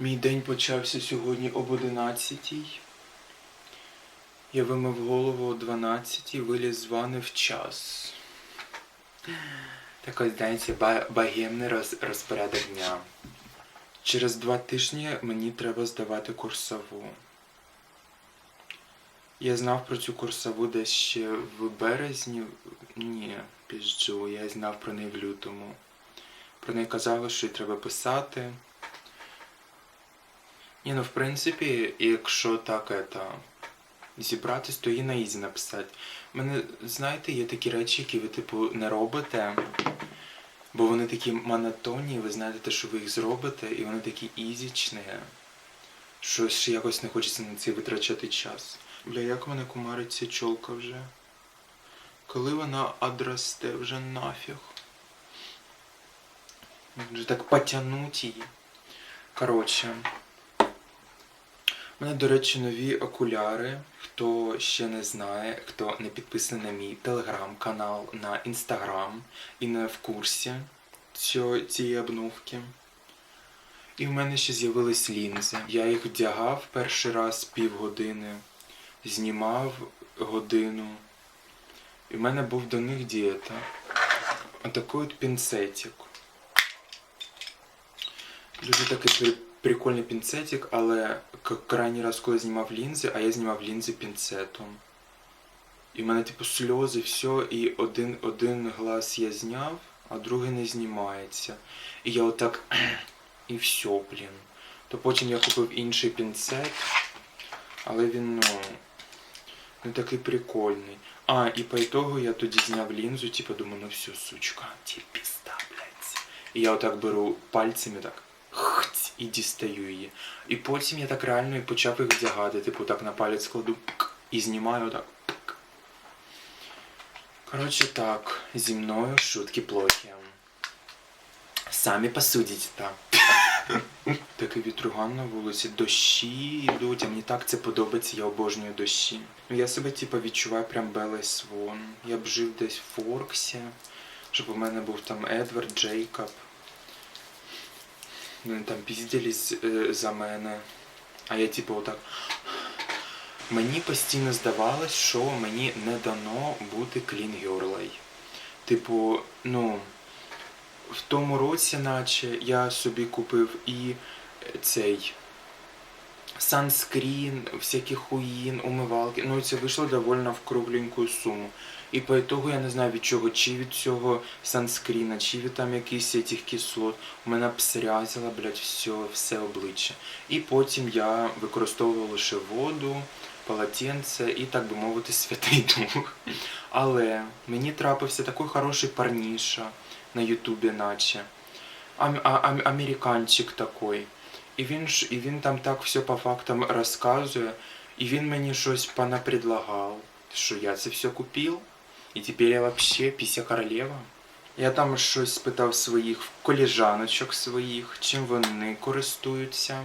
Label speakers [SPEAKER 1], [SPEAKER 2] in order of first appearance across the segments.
[SPEAKER 1] Мій день почався сьогодні об 11 Я вимив голову о 12 виліз з ванни в час. Такий, знаєте, ба- богемний роз, розпорядок дня. Через два тижні мені треба здавати курсову. Я знав про цю курсову десь ще в березні. Ні, пізджу, я знав про неї в лютому. Про неї казали, що її треба писати. Ні, ну в принципі, якщо так это, зібратись, то і на ізі написати. У мене, знаєте, є такі речі, які ви, типу, не робите, бо вони такі монотонні, ви знаєте, те, що ви їх зробите, і вони такі ізічні, що ще якось не хочеться на це витрачати час. Бля, як мене кумариться чолка вже? Коли вона одросте вже нафіг? Вже так потягнуть її. Коротше. У мене, до речі, нові окуляри. Хто ще не знає, хто не підписаний на мій телеграм-канал, на інстаграм і не в курсі цієї обновки. І в мене ще з'явились лінзи. Я їх вдягав перший раз півгодини, знімав годину. І в мене був до них дієта. Отакий от пінцетик. Дуже такий прикольний пінцетик, але крайній раз, коли я знімав лінзи, а я знімав лінзи пінцетом. І в мене, типу, сльози, все, і один, один глаз я зняв, а другий не знімається. І я отак. І все, блін. То потім я купив інший пінцет, але він, ну. Не такий прикольний. А, і по ітогу я тоді зняв лінзу, типу, думаю, ну все, сучка, тебе пізда, блядь. І я отак беру пальцями так і дістаю її. І потім я так реально і почав їх вдягати, типу так на палець кладу і знімаю так. Коротше так, зі мною шутки плохі. Самі посудіть там. Такий вітруган на вулиці, дощі йдуть, а мені так це подобається, я обожнюю дощі. Ну, Я себе типу, відчуваю прям Белий Свон. Я б жив десь в Форксі, щоб у мене був там Едвард Джейкоб. Вони там пізділись е, за мене. А я типу отак. Мені постійно здавалось, що мені не дано бути клінгерлей. Типу, ну, в тому році, наче я собі купив і цей санскрін, всякі хуїн, умивалки. Ну це вийшло довольно в кругленьку суму. І по ітогу я не знаю від чого, чи від цього санскріна, чи від там якихось цих кислот. У мене псрязило, блядь, все, все обличчя. І потім я використовував лише воду, полотенце і, так би мовити, святий дух. Але мені трапився такий хороший парніша на Ютубі, наче. А- ам- американчик такий. І він ж і він там так все по фактам розказує, і він мені щось понапредлагав, що я це все купив, і тепер я вообще піся королева. Я там щось спитав своїх коліжаночок своїх, чим вони користуються.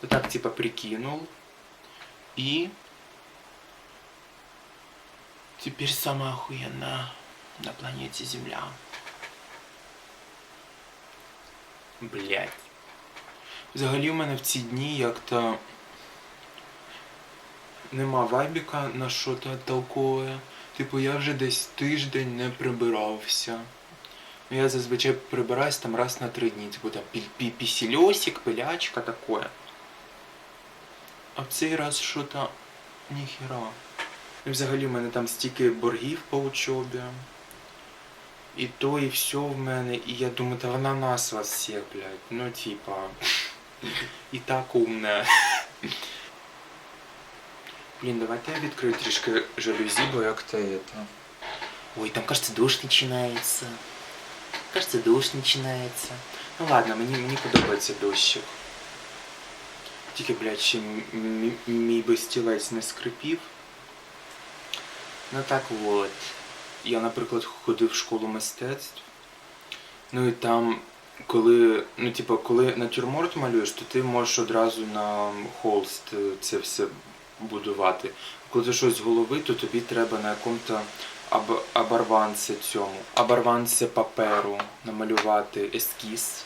[SPEAKER 1] То так, типа, прикинув. І тепер сама охуєнна на планеті Земля. Блять. Взагалі в мене в ці дні як-то нема вайбіка на що-то толкове. Типу я вже десь тиждень не прибирався. Ну я зазвичай прибираюсь там раз на три дні. Типу там пі- пі- пісільосик, пилячка такое. А в цей раз що-то ніхера. І взагалі в мене там стільки боргів по учобі. І то, і все в мене. І я думаю, та вона нас вас всіх, блядь. Ну типа. І так умна. Блін, давайте я відкрию трішки жалюзі, бо як это. Ой, там кажется дощ починається. Кажется, дощ починається. Ну ладно, мені, мені подобається дощик. Тільки, блядь, ще мій би стілець не скрипів. Ну так от. Я, наприклад, ходив в школу мистецтв. Ну і там, коли, ну, типу, коли натюрморт малюєш, то ти можеш одразу на холст е, це все будувати. Коли щось з голови, то тобі треба на якому-то абарванці цьому, абарванці паперу намалювати ескіз.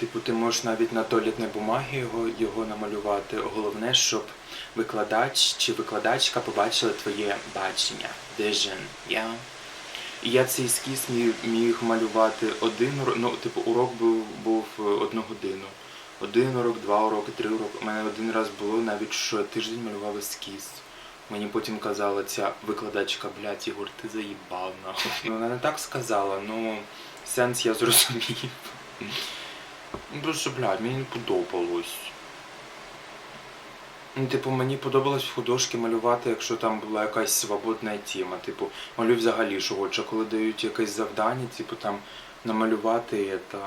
[SPEAKER 1] Типу, ти можеш навіть на туалетній бумагі його, його намалювати. Головне, щоб викладач чи викладачка побачили твоє бачення. Vision, yeah? І я цей ескіз міг, міг малювати один ну, типу, урок був, був е, одну годину. Один урок, два уроки, три уроки. У мене один раз було навіть, що тиждень малював ескіз. Мені потім казала ця викладачка, блядь, Ігор, ти заїбав нахуй. Ну, вона не так сказала, ну сенс я зрозумів. Ну, Просто, блядь, мені не подобалось. Ну, типу, мені подобалось в художки малювати, якщо там була якась свободна тема. Типу, малюю взагалі, що хоче, коли дають якесь завдання, типу там намалювати це.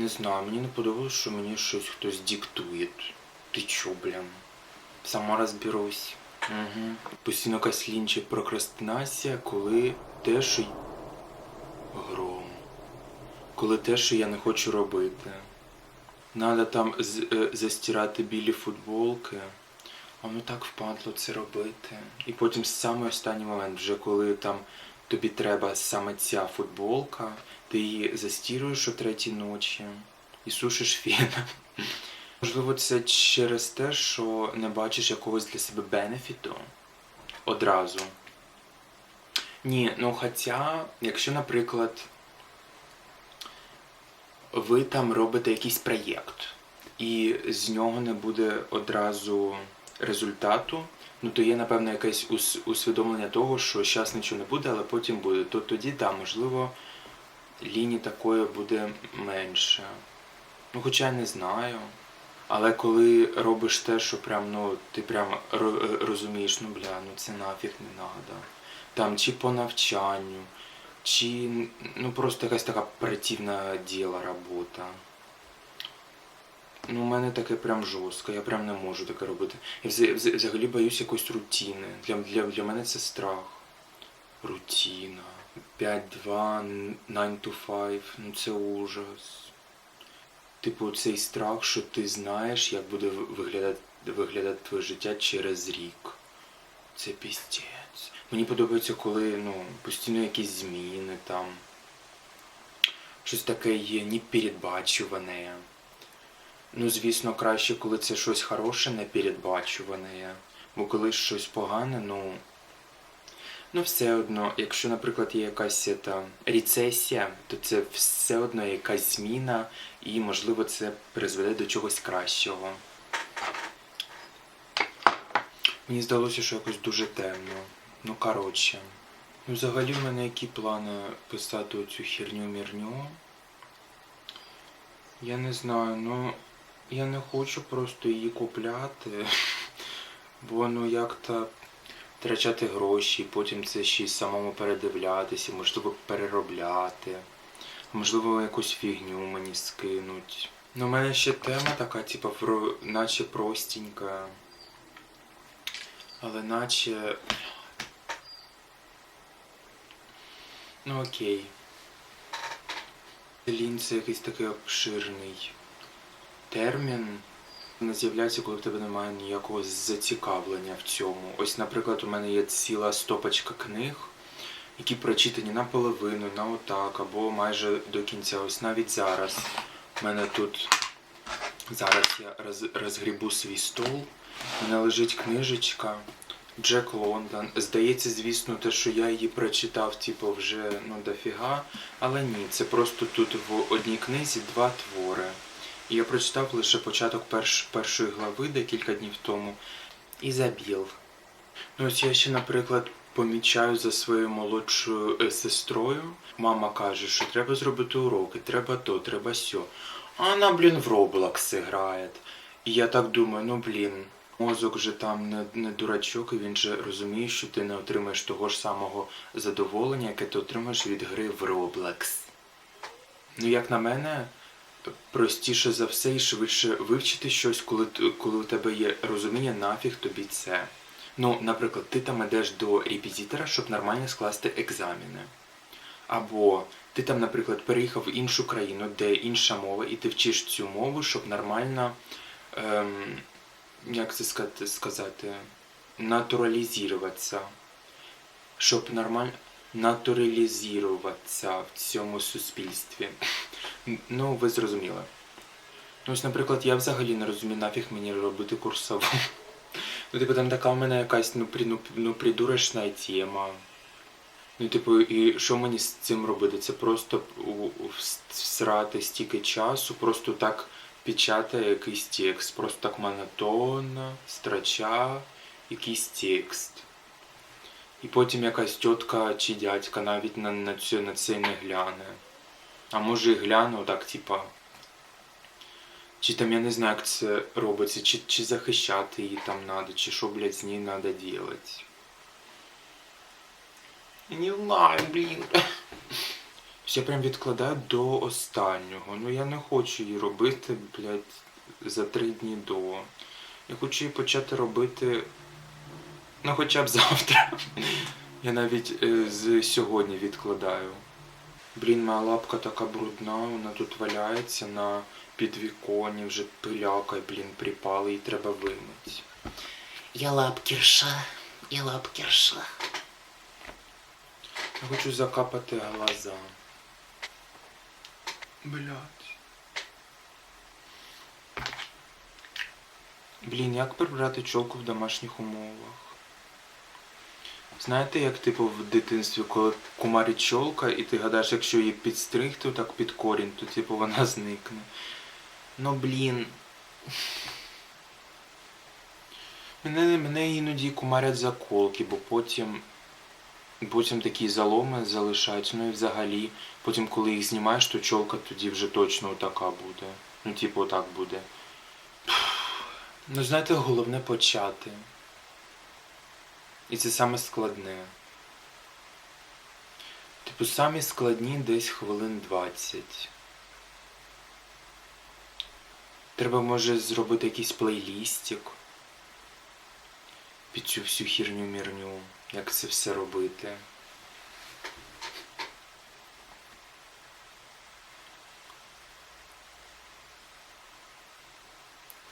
[SPEAKER 1] Не знаю, мені не подобалось, що мені щось хтось диктує. Ти чо, блін? Сама розберусь. Угу. Постійно якась лінча прокрастинація, коли те, що гром. Коли те, що я не хочу робити. Надо там е, застирати білі футболки. А ну так впадло це робити. І потім саме останній момент, вже коли там тобі треба саме ця футболка, ти її застіруєш о третій ночі і сушиш феном. Можливо, це через те, що не бачиш якогось для себе бенефіту одразу. Ні, ну хоча, якщо, наприклад, ви там робите якийсь проєкт, і з нього не буде одразу результату, ну то є, напевно, якесь усвідомлення того, що зараз нічого не буде, але потім буде. То тоді, так, можливо, лінії такої буде менше. Ну, хоча я не знаю. Але коли робиш те, що прям, ну, ти прям е, розумієш, ну бля, ну це нафіг не надо. Там чи по навчанню, чи ну просто якась така противна діла робота. Ну, у мене таке прям жорстко, я прям не можу таке робити. Я вза- вза- взагалі боюсь якоїсь рутини. Для, для, для мене це страх. Рутина. 5-2, 9 to 5, ну це ужас. Типу, цей страх, що ти знаєш, як буде виглядати, виглядати твоє життя через рік. Це пістець. Мені подобається, коли ну, постійно якісь зміни там. Щось таке є непередбачуване. Ну, звісно, краще, коли це щось хороше, непередбачуване. Бо коли щось погане, ну. Ну, все одно, якщо, наприклад, є якась та, рецесія, то це все одно якась зміна, і, можливо, це призведе до чогось кращого. Мені здалося, що якось дуже темно. Ну, коротше. Ну, взагалі, в мене які плани писати оцю херню-мірню. Я не знаю, ну я не хочу просто її купляти, бо ну як-то втрачати гроші, потім це ще й самому передивлятися, можливо, переробляти, можливо, якусь фігню мені скинуть. Ну, у мене ще тема така, типу, наче простенька. Але наче. Ну окей. Лінь це якийсь такий обширний термін. Не з'являється, коли в тебе немає ніякого зацікавлення в цьому. Ось, наприклад, у мене є ціла стопочка книг, які прочитані наполовину, на отак, або майже до кінця. Ось навіть зараз. У мене тут зараз я роз, розгрібу свій стол. У мене лежить книжечка Джек Лондон. Здається, звісно, те, що я її прочитав, типу, вже ну дофіга. Але ні, це просто тут в одній книзі два твори. Я прочитав лише початок перш, першої глави декілька днів тому і забіл. Ну ось я ще, наприклад, помічаю за своєю молодшою е, сестрою. Мама каже, що треба зробити уроки, треба то, треба сьо. А вона, блін, в Roblox грає. І я так думаю, ну блін, мозок же там не, не дурачок, і він же розуміє, що ти не отримаєш того ж самого задоволення, яке ти отримаєш від гри в Roblox. Ну, як на мене, простіше за все і швидше вивчити щось, коли, коли у тебе є розуміння, нафіг тобі це. Ну, наприклад, ти там йдеш до репетитора, щоб нормально скласти екзамени. Або ти там, наприклад, переїхав в іншу країну, де інша мова, і ти вчиш цю мову, щоб нормально, ем, як це сказати, натуралізуватися. Щоб нормально натуралізуватися в цьому суспільстві. Ну, ви зрозуміли. Ну, ось, наприклад, я взагалі не розумію, нафіг мені робити курсову. Ну, типу, там така в мене якась ну, при, ну, ну, придурочна тема. Ну, типу, і що мені з цим робити? Це просто всрати стільки часу, просто так печатає якийсь текст, просто так монотонно, строча якийсь текст. І потім якась тітка чи дядька навіть на, на, це, на це не гляне. А може гляну так, типа. Чи там я не знаю, як це робиться, чи, чи захищати її там надо, чи що, блядь, з нею надо делать. Не знаю, блін. Я прям відкладаю до останнього. Ну я не хочу її робити, блядь, за три дні до. Я хочу її почати робити. Ну хоча б завтра. Я навіть е, з сьогодні відкладаю. Блін, моя лапка така брудна, вона тут валяється на підвіконні, вже пиляка, блін, припала, її треба вимити.
[SPEAKER 2] Я лапкерша, я лапкерша.
[SPEAKER 1] Я хочу закапати глаза. Блять. Блін, як прибрати чолку в домашніх умовах? Знаєте, як типу в дитинстві, коли кумарить чолка, і ти гадаєш, якщо її підстригти так під корінь, то типу вона зникне. Ну блін. Мене, мене іноді кумарять заколки, бо потім Потім такі заломи залишаються, ну і взагалі, потім, коли їх знімаєш, то чолка тоді вже точно така буде. Ну, типу, так буде. Ну, знаєте, головне почати. І це саме складне. Типу, самі складні десь хвилин 20. Треба, може, зробити якийсь плейлістик під цю всю хірню-мірню, як це все робити.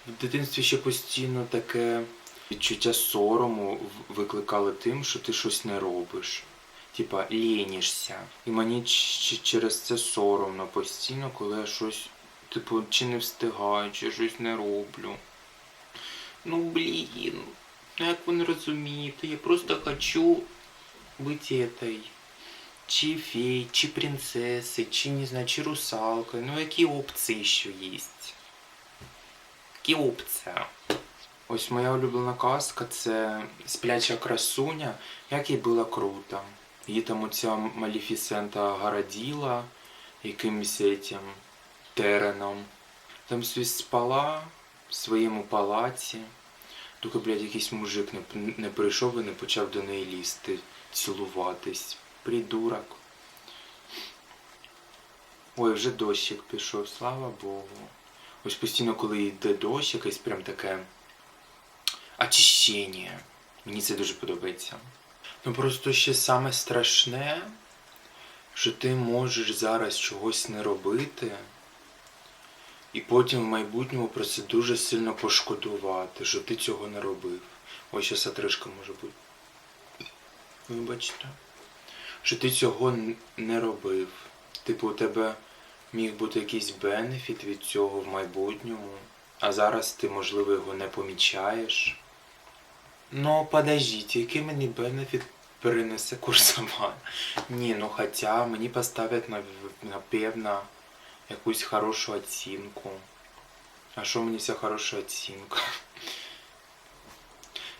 [SPEAKER 1] В дитинстві ще постійно таке відчуття сорому викликали тим, що ти щось не робиш. Типа лінішся. І мені через це соромно постійно, коли я щось, типу, чи не встигаю, чи щось не роблю. Ну блін. Ну як ви не розумієте, я просто хочу бути этой. Чи фей, чи принцеси, чи не знаю, чи русалкою. Ну які опції ще є? Які опції? Ось моя улюблена казка це спляча красуня, як їй було круто. Її там оця Малефісента городила якимось этим тереном. Там собі спала в своєму палаці. Тільки, блядь, якийсь мужик не, не прийшов і не почав до неї лізти, цілуватись. Придурок. Ой, вже дощик пішов, слава Богу. Ось постійно, коли йде дощ, якесь прям таке очищення. Мені це дуже подобається. Ну просто ще саме страшне, що ти можеш зараз чогось не робити, і потім в майбутньому про це дуже сильно пошкодувати, що ти цього не робив. Ось ще сатришка може бути. Вибачте. Що ти цього не робив. Типу, у тебе міг бути якийсь бенефіт від цього в майбутньому, а зараз ти, можливо, його не помічаєш. Ну, подождіть, який мені бенефіт перенесе курсова? Ні, ну хоча мені поставлять напевно якусь хорошу оцінку. А що мені ця хороша оцінка?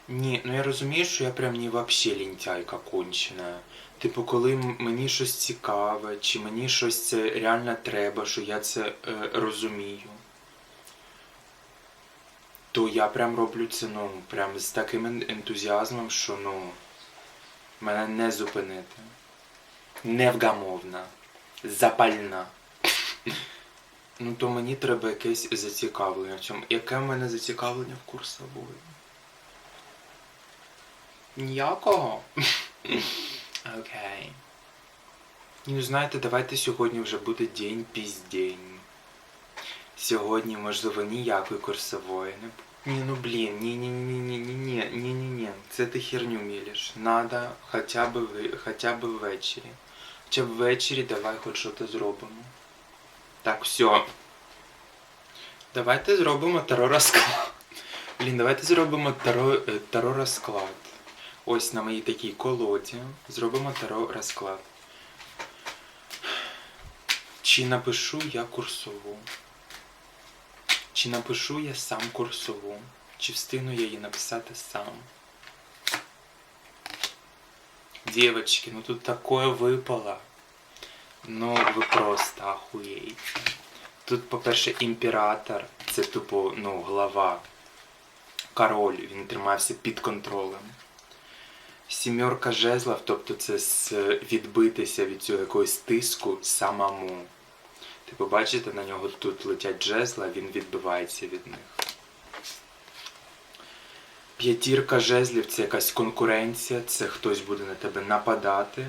[SPEAKER 1] Ні, ну я розумію, що я прям не вообще лентяйка кончена. Типу, коли мені щось цікаве, чи мені щось це реально треба, що я це е, розумію, то я прям роблю це ну, прям з таким ентузіазмом, що ну, мене не зупинити. Невгамовна, запальна. Ну, то мені треба якесь зацікавлення в цьому. Яке в мене зацікавлення в курсової? Ніякого. Окей. Ну, знаєте, давайте сьогодні вже буде день піздень. Сьогодні, можливо, ніякої курсової не буде. Ні, ну ні, ні. Це ти херню мілиш. Надо хоча б ви, хоча б ввечері. Хоча б ввечері давай хоч щось зробимо. Так, все. Давайте зробимо таро розклад. Блін, давайте зробимо таро, е, таро розклад. Ось на моїй такій колоді. Зробимо таро розклад. Чи напишу я курсову? Чи напишу я сам курсову? Чи встигну я її написати сам? Девочки, ну тут такое выпало. Ну, ви просто ахуєєте. Тут, по-перше, імператор, це тупо, ну, глава. Король, він тримався під контролем. Сімерка жезлов, тобто це відбитися від цього якогось тиску самому. Типу, бачите, на нього тут летять жезла, він відбивається від них. П'ятірка жезлів це якась конкуренція, це хтось буде на тебе нападати.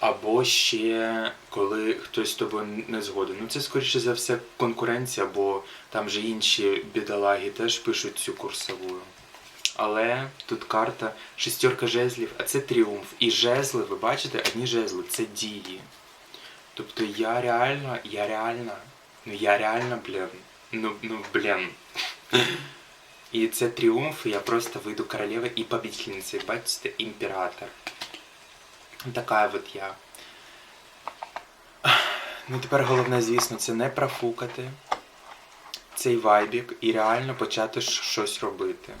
[SPEAKER 1] Або ще коли хтось з тобою не згоден. Ну це скоріше за все конкуренція, бо там же інші бідолаги теж пишуть цю курсову. Але тут карта шестерка жезлів, а це тріумф. І жезли, ви бачите, одні жезли це дії. Тобто я реально, я реально, ну я реально, блін, ну, ну блін. І це тріумф, і я просто вийду королева і победительниця. Бачите, імператор. Така от я. Ну тепер головне, звісно, це не профукати цей вайбік і реально почати щось робити.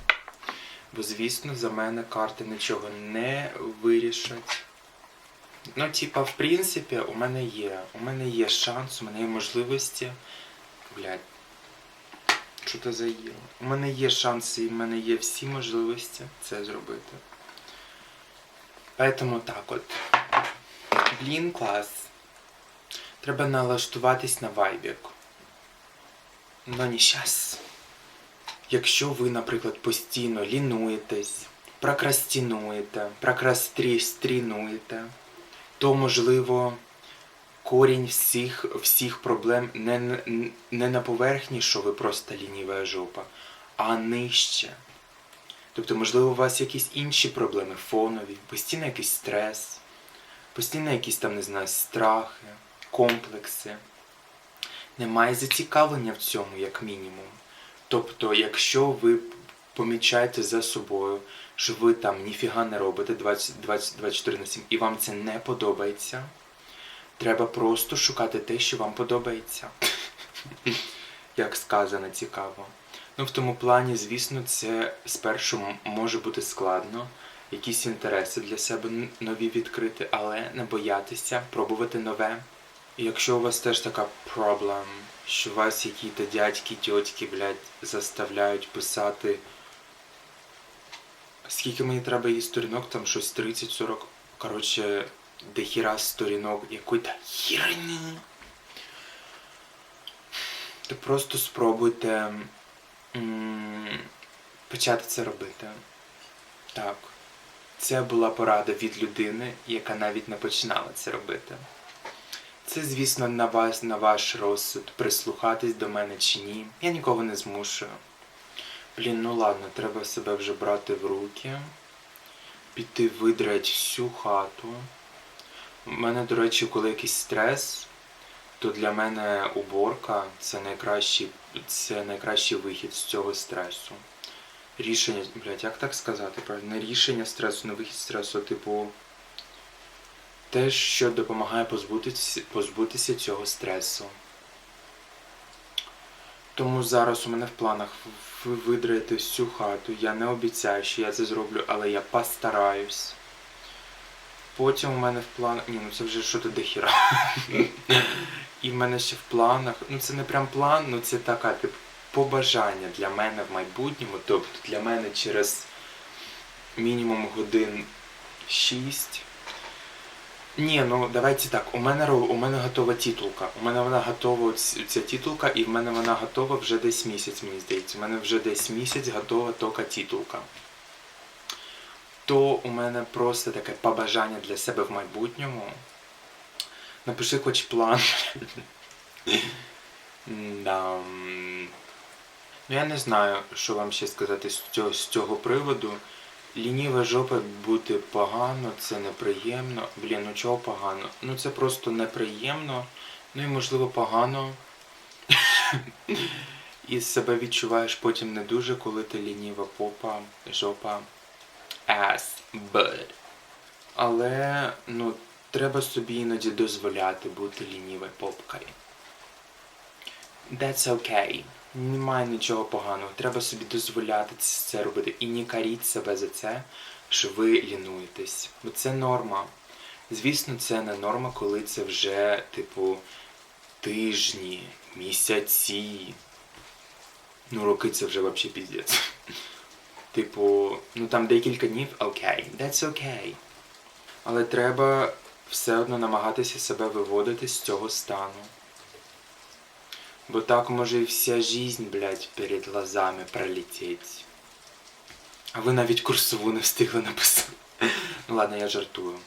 [SPEAKER 1] Бо, звісно, за мене карти нічого не вирішать. Ну, типа, в принципі, у мене є. У мене є шанс, у мене є можливості. Блядь. Що це за є? У мене є шанси і в мене є всі можливості це зробити. Поэтому так от. Блін, клас. Треба налаштуватись на вайбік. Ну не щас. Якщо ви, наприклад, постійно лінуєтесь, прокрастінуєте, прокрастрінуєте, то можливо корінь всіх, всіх проблем не, не на поверхні, що ви просто лінива жопа, а нижче. Тобто, можливо, у вас якісь інші проблеми фонові, постійно якийсь стрес, постійно якісь там, не знаю, страхи, комплекси. Немає зацікавлення в цьому, як мінімум. Тобто, якщо ви помічаєте за собою, що ви там ніфіга не робите 20, 20, 24 на 7 і вам це не подобається, треба просто шукати те, що вам подобається. Як сказано, цікаво. Ну, в тому плані, звісно, це спершу може бути складно, якісь інтереси для себе нові відкрити, але не боятися, пробувати нове. І якщо у вас теж така проблем, що вас якісь дядьки, тьотьки, блядь, заставляють писати. Скільки мені треба її сторінок, там щось 30-40. Коротше, дохіра сторінок якої-то херні. То просто спробуйте м, почати це робити. Так. Це була порада від людини, яка навіть не починала це робити. Це, звісно, на вас, на ваш розсуд, прислухатись до мене чи ні. Я нікого не змушую. Блін, ну ладно, треба себе вже брати в руки, піти видрать всю хату. У мене, до речі, коли якийсь стрес, то для мене уборка це найкращий, це найкращий вихід з цього стресу. Рішення, блядь, як так сказати? Не рішення стресу, не вихід стресу, типу. Те, що допомагає позбутися, позбутися цього стресу. Тому зараз у мене в планах ви видрати всю хату. Я не обіцяю, що я це зроблю, але я постараюсь. Потім у мене в планах. Ні, ну це вже що то дохіра. І в мене ще в планах. Ну це не прям план, ну це така типу побажання для мене в майбутньому. Тобто для мене через мінімум годин 6. Ні, ну давайте так. У мене у мене готова титулка. У мене вона готова ця титулка, і в мене вона готова вже десь місяць, мені здається. У мене вже десь місяць готова тільки титулка. То у мене просто таке побажання для себе в майбутньому. Напиши хоч план. Да. Ну я не знаю, що вам ще сказати з цього, з цього приводу. Лініва жопа бути погано, це неприємно. Блін, ну чого погано? Ну це просто неприємно, Ну і можливо погано. І себе відчуваєш потім не дуже, коли ти лініва попа, жопа, ass, butt. Але ну, треба собі іноді дозволяти бути лінівою попкою. That's okay. Немає нічого поганого. Треба собі дозволяти це робити. І не каріть себе за це, що ви лінуєтесь. Бо це норма. Звісно, це не норма, коли це вже, типу, тижні, місяці. Ну, роки це вже взагалі піздець. Типу, ну там декілька днів, окей, that's okay. Але треба все одно намагатися себе виводити з цього стану. Бо так може і вся жизнь, блядь, перед глазами пролететь. А ви навіть курсову не встигли написати. Ну ладно, я жартую.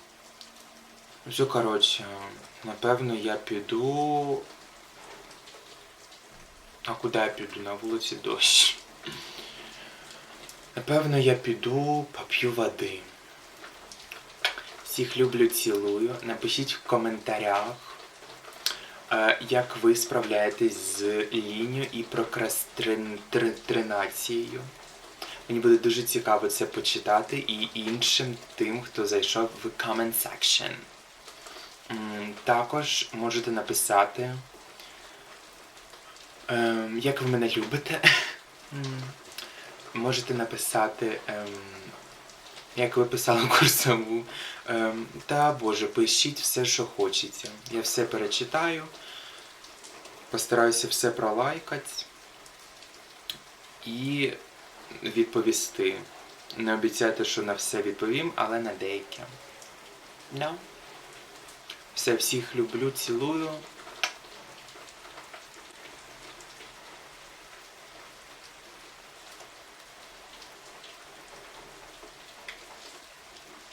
[SPEAKER 1] Все, коротше, напевно, я піду. А куди я піду? На вулиці дощ. Напевно, я піду поп'ю води. Всіх люблю, цілую. Напишіть в коментарях, як ви справляєтесь з лінією і прокрастинацією. Мені буде дуже цікаво це почитати і іншим тим, хто зайшов в comment section. Також можете написати, ем, як ви мене любите. Можете написати, ем, як ви писали курсову. Ем, та Боже, пишіть все, що хочеться. Я все перечитаю. Постараюся все пролайкати і відповісти. Не обіцяйте, що на все відповім, але на деяке. No. Все, всіх люблю, цілую.